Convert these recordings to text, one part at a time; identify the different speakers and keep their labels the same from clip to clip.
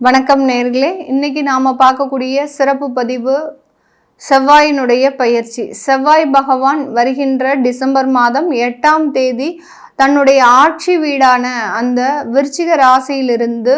Speaker 1: வணக்கம் நேர்களே. இன்னைக்கு நாம பார்க்கக்கூடிய சிறப்பு பதிவு செவ்வாயினுடைய பயிற்சி. செவ்வாய் பகவான் வருகின்ற டிசம்பர் மாதம் எட்டாம் தேதி தன்னுடைய ஆட்சி வீடான அந்த விருச்சிக ராசியிலிருந்து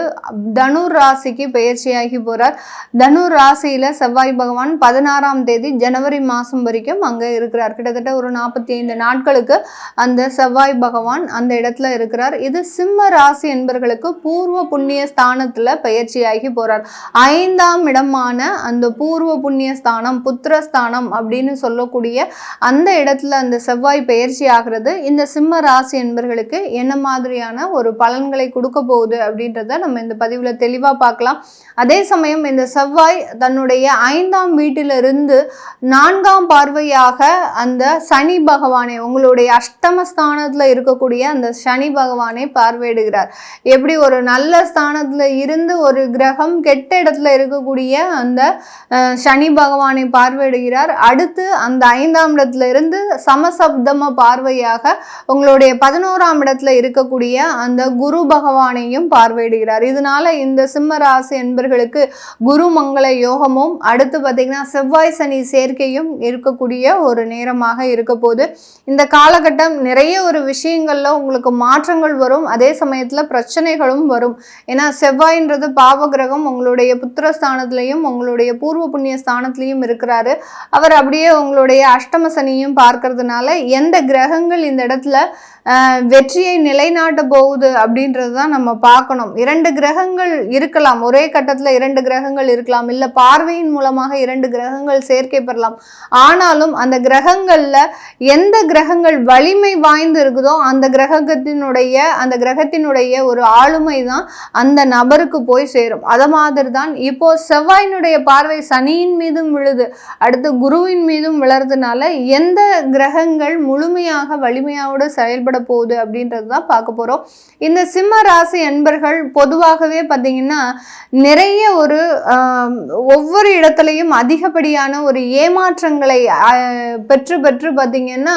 Speaker 1: தனுர் ராசிக்கு பயிற்சியாகி போகிறார் தனுர் ராசியில் செவ்வாய் பகவான் பதினாறாம் தேதி ஜனவரி மாதம் வரைக்கும் அங்கே இருக்கிறார். கிட்டத்தட்ட ஒரு நாற்பத்தி ஐந்து நாட்களுக்கு அந்த செவ்வாய் பகவான் அந்த இடத்துல இருக்கிறார். இது சிம்ம ராசி என்பவர்களுக்கு பூர்வ புண்ணிய ஸ்தானத்தில் பயிற்சியாகி போகிறார் ஐந்தாம் இடமான அந்த பூர்வ புண்ணிய ஸ்தானம் புத்திரஸ்தானம் அப்படின்னு சொல்லக்கூடிய அந்த இடத்துல அந்த செவ்வாய் பயிற்சி ஆகிறது. இந்த சிம்ம ராசி என்பவர்களுக்கு என்ன மாதிரியான ஒரு பலன்களை கொடுக்க போகுது அப்படின்றத நம்ம இந்த பதிவில் தெளிவாக பார்க்கலாம். அதே சமயம் இந்த செவ்வாய் தன்னுடைய ஐந்தாம் வீட்டிலிருந்து நான்காம் பார்வையாக அந்த சனி பகவானை உங்களுடைய அஷ்டமஸ்தானத்தில் இருக்கக்கூடிய அந்த சனி பகவானை பார்வையிடுகிறார். எப்படி ஒரு நல்ல ஸ்தானத்தில் இருந்து ஒரு கிரகம் கெட்ட இடத்துல இருக்கக்கூடிய அந்த சனி பகவானை பார்வையிடுகிறார். அடுத்து அந்த ஐந்தாம் இடத்துல இருந்து சமசப்தம பார்வையாக உங்களுடைய பதினோராம் இடத்துல இருக்கக்கூடிய அந்த குரு பகவானையும் பார்வையிடுகிறார். இதனால இந்த சிம்ம ராசி என்பர்களுக்கு குரு மங்கள யோகமும் அடுத்து பார்த்தீங்கன்னா செவ்வாய் சனி சேர்க்கையும் இருக்கக்கூடிய ஒரு நேரமாக இருக்க போது இந்த காலகட்டம் நிறைய ஒரு விஷயங்கள்ல உங்களுக்கு மாற்றங்கள் வரும். அதே சமயத்துல பிரச்சனைகளும் வரும். ஏன்னா செவ்வாயின்றது பாவ கிரகம் உங்களுடைய புத்திரஸ்தானத்திலையும் உங்களுடைய பூர்வ புண்ணிய ஸ்தானத்திலையும் இருக்கிறாரு. அவர் அப்படியே உங்களுடைய அஷ்டம சனியும் பார்க்கறதுனால எந்த கிரகங்கள் இந்த இடத்துல ஆஹ், வெற்றியை நிலைநாட்ட போகுது அப்படின்றது தான் நம்ம பார்க்கணும். இரண்டு கிரகங்கள் இருக்கலாம். ஒரே கட்டத்தில் இரண்டு கிரகங்கள் இருக்கலாம். இல்லை பார்வையின் மூலமாக இரண்டு கிரகங்கள் சேர்க்கை பெறலாம். ஆனாலும் அந்த கிரகங்களில் எந்த கிரகங்கள் வலிமை வாய்ந்து இருக்குதோ அந்த கிரகத்தினுடைய அந்த கிரகத்தினுடைய ஒரு ஆளுமை தான் அந்த நபருக்கு போய் சேரும். அதை மாதிரி தான் இப்போ செவ்வாயினுடைய பார்வை சனியின் மீதும் விழுது. அடுத்து குருவின் மீதும் விழறதுனால எந்த கிரகங்கள் முழுமையாக வலிமையோடு செயல்பட போகுது அப்படின்றது தான் பார்க்க போகிறோம் இந்த சிம்ம ராசி என்பர்கள் பொதுவாகவே பார்த்தீங்கன்னா நிறைய ஒரு ஒவ்வொரு இடத்துலையும் அதிகப்படியான ஒரு ஏமாற்றங்களை பெற்று பெற்று பார்த்தீங்கன்னா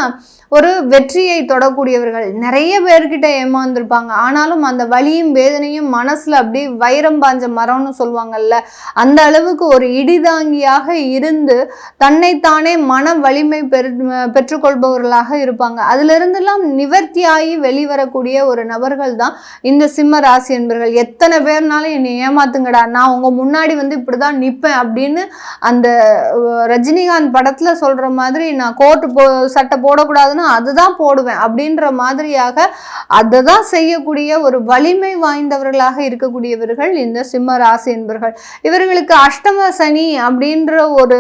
Speaker 1: ஒரு வெற்றியை தொடக்கூடியவர்கள். நிறைய பேர்கிட்ட ஏமாந்துருப்பாங்க. ஆனாலும் அந்த வலியும் வேதனையும் மனசில் அப்படியே வைரம் பாஞ்ச மரம்னு சொல்லுவாங்கல்ல அந்த அளவுக்கு ஒரு இடிதாங்கியாக இருந்து தன்னைத்தானே மன வலிமை பெரு பெற்றுக்கொள்பவர்களாக இருப்பாங்க. அதுல இருந்தெல்லாம் நிவர்த்தியாகி வெளிவரக்கூடிய ஒரு நபர்கள் தான் இந்த சிம்ம ராசி என்பர்கள். எத்தனை பேர்னாலும் என்னை ஏமாத்துங்கடா. நான் உங்க முன்னாடி வந்து இப்படிதான் நிற்பேன் அப்படின்னு அந்த ரஜினிகாந்த் படத்துல சொல்ற மாதிரி நான் கோர்ட்டு போ சட்டை போடக்கூடாதுன்னா அதுதான் போடுவேன் அப்படின்ற மாதிரியாக அதை தான் செய்யக்கூடிய ஒரு வலிமை வாய்ந்தவர்களாக இருக்கக்கூடியவர்கள் இந்த சிம்ம ராசி என்பர்கள். இவர்களுக்கு அஷ்டம சனி அப்படின்ற ஒரு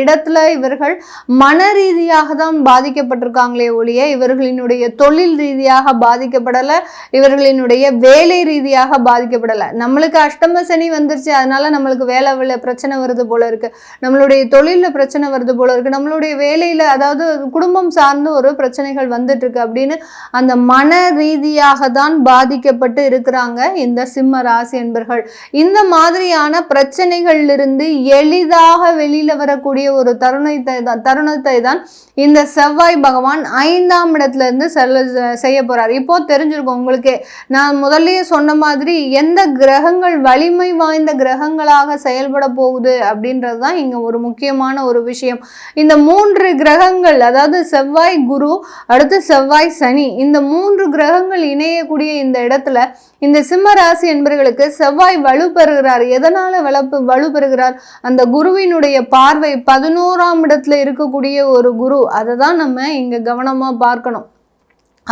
Speaker 1: இடத்துல இவர்கள் மன ரீதியாக தான் பாதிக்கப்பட்டிருக்காங்களே ஒழிய இவர்களினுடைய தொழில் ரீதியாக பாதிக்கப்படலை இவர்களினுடைய வேலை ரீதியாக பாதிக்கப்படலை. நம்மளுக்கு அஷ்டம சனி வந்துருச்சு அதனால நம்மளுக்கு வேலை வேலை பிரச்சனை வருது போல இருக்கு. நம்மளுடைய தொழிலில் பிரச்சனை வருது போல இருக்கு. நம்மளுடைய வேலையில் அதாவது குடும்பம் சார்ந்து ஒரு பிரச்சனைகள் வந்துட்டு இருக்கு அப்படின்னு அந்த மன ரீதியாக தான் பாதிக்கப்பட்டு இருக்கிறாங்க இந்த சிம்ம ராசி என்பர்கள். இந்த மாதிரியான பிரச்சனைகளிலிருந்து எளிதாக வெளியில வரக்கூடிய ஒரு தருணத்தை தான் தருணத்தை தான் இந்த செவ்வாய் பகவான் ஐந்தாம் இடத்துல இருந்து செல்ல செய்ய போகிறார் இப்போ தெரிஞ்சிருக்கும் உங்களுக்கு. நான் முதல்லயே சொன்ன மாதிரி எந்த கிரகங்கள் வலிமை வாய்ந்த கிரகங்களாக செயல்பட போகுது அப்படின்றது தான் இங்கே ஒரு முக்கியமான ஒரு விஷயம். இந்த மூன்று கிரகங்கள் அதாவது செவ்வாய் குரு அடுத்து செவ்வாய் சனி இந்த மூன்று கிரகங்கள் இணையக்கூடிய இந்த இடத்துல இந்த சிம்ம ராசி என்பவர்களுக்கு செவ்வாய் வலு பெறுகிறார். எதனால வளப்பு வலு பெறுகிறார்? அந்த குருவினுடைய பார்வை பதினோராம் இடத்துல இருக்கக்கூடிய ஒரு குரு. அதை தான் நம்ம இங்க கவனமா பார்க்கணும்.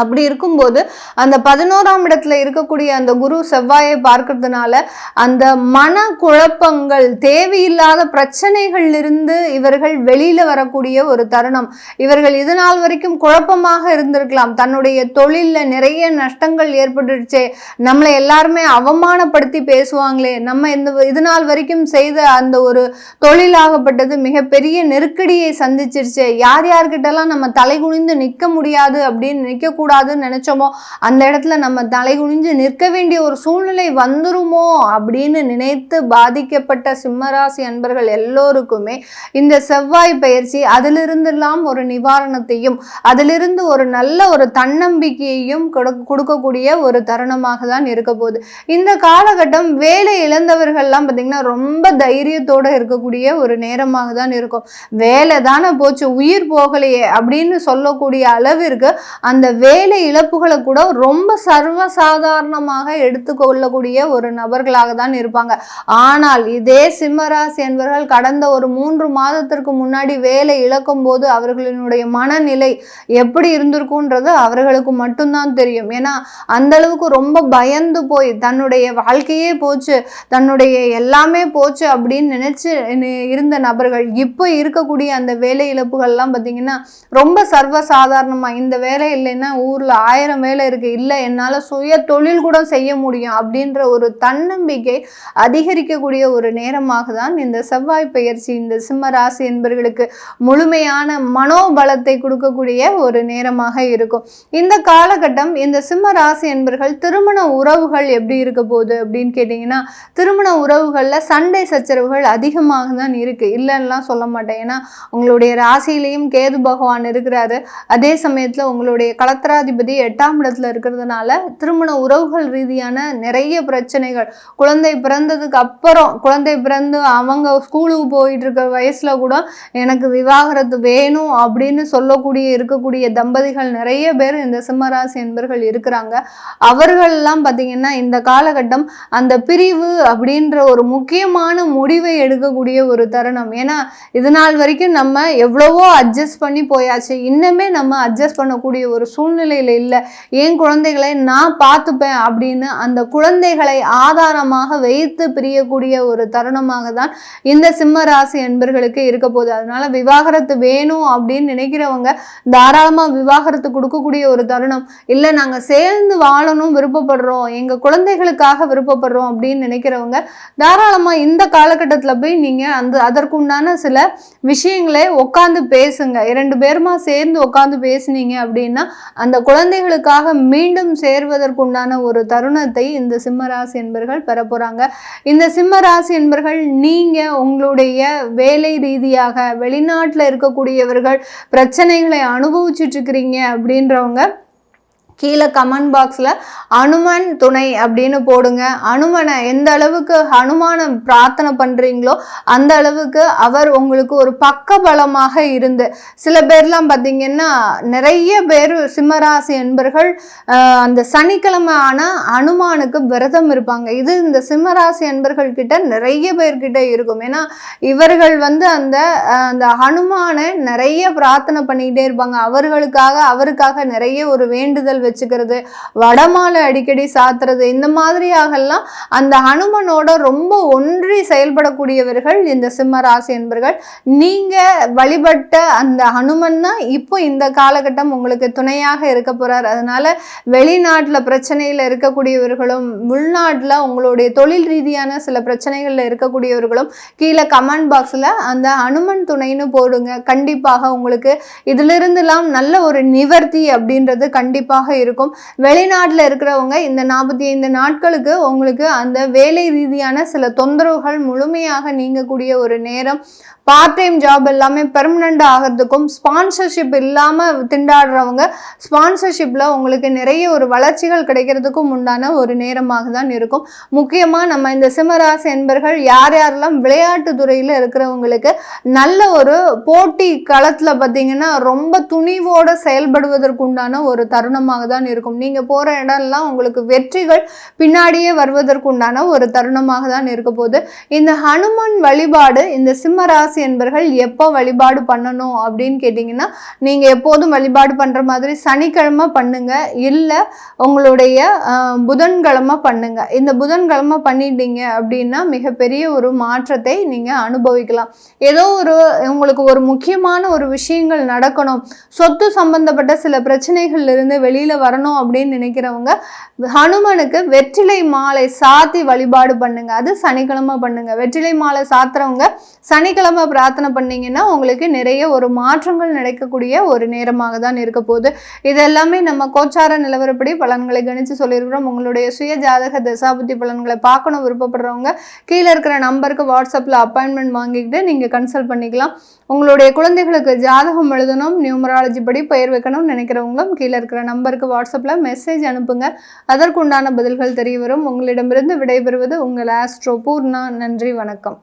Speaker 1: அப்படி இருக்கும்போது அந்த பதினோராம் இடத்துல இருக்கக்கூடிய அந்த குரு செவ்வாயை பார்க்கறதுனால அந்த மன குழப்பங்கள் தேவையில்லாத பிரச்சனைகளிலிருந்து இவர்கள் வெளியில வரக்கூடிய ஒரு தருணம். இவர்கள் இது நாள் வரைக்கும் குழப்பமாக இருந்திருக்கலாம். தன்னுடைய தொழில்ல நிறைய நஷ்டங்கள் ஏற்பட்டுடுச்சே நம்மளை எல்லாருமே அவமானப்படுத்தி பேசுவாங்களே. நம்ம இந்த இது நாள் வரைக்கும் செய்த அந்த ஒரு தொழிலாகப்பட்டது மிகப்பெரிய நெருக்கடியை சந்திச்சிருச்சே. யார் யார்கிட்டலாம் நம்ம தலை குனிந்து நிற்க முடியாது அப்படின்னு நினைக்கக்கூடிய இருக்கக்கூடாதுன்னு நினைச்சோமோ அந்த இடத்துல நம்ம தலை குனிஞ்சு நிற்க வேண்டிய ஒரு சூழ்நிலை வந்துருமோ அப்படின்னு நினைத்து பாதிக்கப்பட்ட சிம்மராசி அன்பர்கள் எல்லோருக்குமே இந்த செவ்வாய் பயிற்சி அதிலிருந்தெல்லாம் ஒரு நிவாரணத்தையும் அதிலிருந்து ஒரு நல்ல ஒரு தன்னம்பிக்கையையும் கொடுக்கக்கூடிய ஒரு தருணமாக தான் இருக்க போகுது. இந்த காலகட்டம் வேலை இழந்தவர்கள்லாம் பார்த்தீங்கன்னா ரொம்ப தைரியத்தோட இருக்கக்கூடிய ஒரு நேரமாக தான் இருக்கும். வேலை தானே போச்சு உயிர் போகலையே அப்படின்னு சொல்லக்கூடிய அளவிற்கு அந்த வேலை இழப்புகளை கூட ரொம்ப சர்வசாதாரணமாக எடுத்துக்கொள்ளக்கூடிய ஒரு நபர்களாக தான் இருப்பாங்க. ஆனால் இதே சிம்மராசி என்பவர்கள் கடந்த ஒரு மூன்று மாதத்திற்கு முன்னாடி வேலை இழக்கும் போது அவர்களினுடைய மனநிலை எப்படி இருந்திருக்குன்றது அவர்களுக்கு மட்டும்தான் தெரியும். ஏன்னா அந்த அளவுக்கு ரொம்ப பயந்து போய் தன்னுடைய வாழ்க்கையே போச்சு தன்னுடைய எல்லாமே போச்சு அப்படின்னு நினைச்சு இருந்த நபர்கள் இப்போ இருக்கக்கூடிய அந்த வேலை இழப்புகள்லாம் பார்த்தீங்கன்னா ரொம்ப சர்வசாதாரணமாக இந்த வேலை இல்லைன்னா ஊரில் ஆயிரம் வேலை இருக்குது இல்லை என்னால் சுய தொழில் கூட செய்ய முடியும் அப்படின்ற ஒரு தன்னம்பிக்கை அதிகரிக்கக்கூடிய ஒரு நேரமாக தான் இந்த செவ்வாய் பெயர்ச்சி இந்த சிம்ம ராசி என்பவர்களுக்கு முழுமையான மனோபலத்தை கொடுக்கக்கூடிய ஒரு நேரமாக இருக்கும். இந்த காலகட்டம் இந்த சிம்ம ராசி என்பர்கள் திருமண உறவுகள் எப்படி இருக்க போகுது அப்படின்னு கேட்டிங்கன்னா திருமண உறவுகளில் சண்டை சச்சரவுகள் அதிகமாக தான் இருக்குது இல்லைன்னுலாம் சொல்ல மாட்டேன். ஏன்னா உங்களுடைய ராசியிலையும் கேது பகவான் இருக்கிறாரு. அதே சமயத்தில் உங்களுடைய சக்கராதிபதி எட்டாம் இடத்துல இருக்கிறதுனால திருமண உறவுகள் ரீதியான நிறைய பிரச்சனைகள். குழந்தை பிறந்ததுக்கு அப்புறம் குழந்தை பிறந்து அவங்க ஸ்கூலுக்கு போயிட்டு இருக்க வயசுல கூட எனக்கு விவாகரத்து வேணும் அப்படின்னு சொல்லக்கூடிய இருக்கக்கூடிய தம்பதிகள் நிறைய பேர் இந்த சிம்மராசி என்பர்கள் இருக்கிறாங்க. அவர்கள்லாம் பார்த்தீங்கன்னா இந்த காலகட்டம் அந்த பிரிவு அப்படின்ற ஒரு முக்கியமான முடிவை எடுக்கக்கூடிய ஒரு தருணம். ஏன்னா இது நாள் வரைக்கும் நம்ம எவ்வளவோ அட்ஜஸ்ட் பண்ணி போயாச்சு. இன்னுமே நம்ம அட்ஜஸ்ட் பண்ணக்கூடிய ஒரு சூழ்நிலை சூழ்நிலையில் இல்லை. என் குழந்தைகளை நான் பார்த்துப்பேன் அப்படின்னு அந்த குழந்தைகளை ஆதாரமாக வைத்து பிரியக்கூடிய ஒரு தருணமாக தான் இந்த சிம்ம ராசி என்பர்களுக்கு இருக்க போகுது. அதனால விவாகரத்து வேணும் அப்படின்னு நினைக்கிறவங்க தாராளமாக விவாகரத்து கொடுக்கக்கூடிய ஒரு தருணம். இல்லை நாங்க சேர்ந்து வாழணும் விருப்பப்படுறோம். எங்க குழந்தைகளுக்காக விருப்பப்படுறோம் அப்படின்னு நினைக்கிறவங்க தாராளமா இந்த காலகட்டத்துல போய் நீங்க அந்த அதற்குண்டான சில விஷயங்களை உட்காந்து பேசுங்க. இரண்டு பேருமா சேர்ந்து உட்காந்து பேசுனீங்க அப்படின்னா அந்த குழந்தைகளுக்காக மீண்டும் சேர்வதற்குண்டான ஒரு தருணத்தை இந்த சிம்மராசி என்பர்கள் பெற போகிறாங்க இந்த சிம்மராசி என்பர்கள் நீங்கள் உங்களுடைய வேலை ரீதியாக வெளிநாட்டில் இருக்கக்கூடியவர்கள் பிரச்சனைகளை அனுபவிச்சுட்டு இருக்கிறீங்க அப்படின்றவங்க கீழே கமெண்ட் பாக்ஸில் அனுமன் துணை அப்படின்னு போடுங்க. அனுமனை எந்த அளவுக்கு ஹனுமானை பிரார்த்தனை பண்ணுறீங்களோ அந்த அளவுக்கு அவர் உங்களுக்கு ஒரு பக்க பலமாக இருந்து சில பேர்லாம் பார்த்தீங்கன்னா நிறைய பேர் சிம்மராசி என்பர்கள் அந்த சனிக்கிழமை ஆனால் அனுமானுக்கு விரதம் இருப்பாங்க. இது இந்த சிம்மராசி என்பர்கள் கிட்ட நிறைய பேர்கிட்ட இருக்கும். ஏன்னா இவர்கள் வந்து அந்த அந்த ஹனுமானை நிறைய பிரார்த்தனை பண்ணிக்கிட்டே இருப்பாங்க. அவர்களுக்காக அவருக்காக நிறைய ஒரு வேண்டுதல் வச்சுக்கிறது வடமாலை அடிக்கடி சாத்துறது இந்த மாதிரியாகலாம் அந்த ஹனுமனோட ரொம்ப ஒன்றி செயல்படக்கூடியவர்கள் இந்த சிம்ம ராசி என்பர்கள். நீங்கள் வழிபட்ட அந்த ஹனுமன் தான் இப்போ இந்த காலகட்டம் உங்களுக்கு துணையாக இருக்க போகிறார் அதனால் வெளிநாட்டில் பிரச்சனையில் இருக்கக்கூடியவர்களும் உள்நாட்டில் உங்களுடைய தொழில் ரீதியான சில பிரச்சனைகளில் இருக்கக்கூடியவர்களும் கீழே கமெண்ட் பாக்ஸில் அந்த ஹனுமன் துணைன்னு போடுங்க. கண்டிப்பாக உங்களுக்கு இதிலிருந்துலாம் நல்ல ஒரு நிவர்த்தி அப்படின்றது கண்டிப்பாக இருக்கும். வெளிநாட்டில் இருக்கிறவங்க இந்த நாற்பத்தி ஐந்து நாட்களுக்கு உங்களுக்கு அந்த வேலை ரீதியான சில தொந்தரவுகள் முழுமையாக நீங்கக்கூடிய ஒரு நேரம். பார்ட் டைம் ஜாப் எல்லாமே பெர்மனண்ட் ஆகிறதுக்கும் ஸ்பான்சர்ஷிப் இல்லாமல் திண்டாடுறவங்க ஸ்பான்சர்ஷிப்பில் உங்களுக்கு நிறைய ஒரு வளர்ச்சிகள் கிடைக்கிறதுக்கும் உண்டான ஒரு நேரமாக தான் இருக்கும். முக்கியமாக நம்ம இந்த சிம்மராசி என்பர்கள் யார் யாரெல்லாம் விளையாட்டு துறையில் இருக்கிறவங்களுக்கு நல்ல ஒரு போட்டி களத்தில் பார்த்தீங்கன்னா ரொம்ப துணிவோடு செயல்படுவதற்கு உண்டான ஒரு தருணமாக தான் இருக்கும். நீங்கள் போகிற இடம்லாம் உங்களுக்கு வெற்றிகள் பின்னாடியே வருவதற்குண்டான ஒரு தருணமாக தான் இருக்க போகுது. இந்த ஹனுமன் வழிபாடு இந்த சிம்ம ராசி என்பர்கள் எப்போ வழிபாடு பண்ணணும் அப்படின்னு கேட்டிங்கன்னா நீங்கள் எப்போதும் வழிபாடு பண்ணுற மாதிரி சனிக்கிழமை பண்ணுங்கள் இல்லை உங்களுடைய புதன்கிழமை பண்ணுங்கள் இந்த புதன்கிழமை பண்ணிட்டீங்க அப்படின்னா மிகப்பெரிய ஒரு மாற்றத்தை நீங்கள் அனுபவிக்கலாம். ஏதோ ஒரு உங்களுக்கு ஒரு முக்கியமான ஒரு விஷயங்கள் நடக்கணும். சொத்து சம்பந்தப்பட்ட சில பிரச்சனைகள்ல இருந்து வெளியில் வரணும் அப்படின்னு நினைக்கிறவங்க ஹனுமனுக்கு வெற்றிலை மாலை சாத்தி வழிபாடு பண்ணுங்க. அது சனிக்கிழமை பண்ணுங்க. வெற்றிலை மாலை சாத்துறவங்க சனிக்கிழமை பிரார்த்தனை பண்ணீங்கன்னா உங்களுக்கு நிறைய ஒரு மாற்றங்கள் நடக்கக்கூடிய ஒரு நேரமாக தான் இருக்க போகுது. இதெல்லாமே நம்ம கோச்சார நிலவரப்படி பலன்களை கணிச்சு சொல்லியிருக்கிறோம். உங்களுடைய சுய ஜாதக தசாபுத்தி பலன்களை பார்க்கணும் விருப்பப்படுறவங்க கீழே இருக்கிற நம்பருக்கு வாட்ஸ்அப்பில் அப்பாயின்மெண்ட் வாங்கிக்கிட்டு நீங்கள் கன்சல்ட் பண்ணிக்கலாம். உங்களுடைய குழந்தைகளுக்கு ஜாதகம் எழுதணும் நியூமராலஜி படி பெயர் வைக்கணும்னு நினைக்கிறவங்களும் கீழே இருக்கிற நம்பருக்கு வாட்ஸ்அப்பில் மெசேஜ் அனுப்புங்க. அதற்குண்டான பதில்கள் தெரிய வரும். உங்களிடமிருந்து விடைபெறுவது உங்கள் ஆஸ்ட்ரோ பூர்ணா. நன்றி வணக்கம்.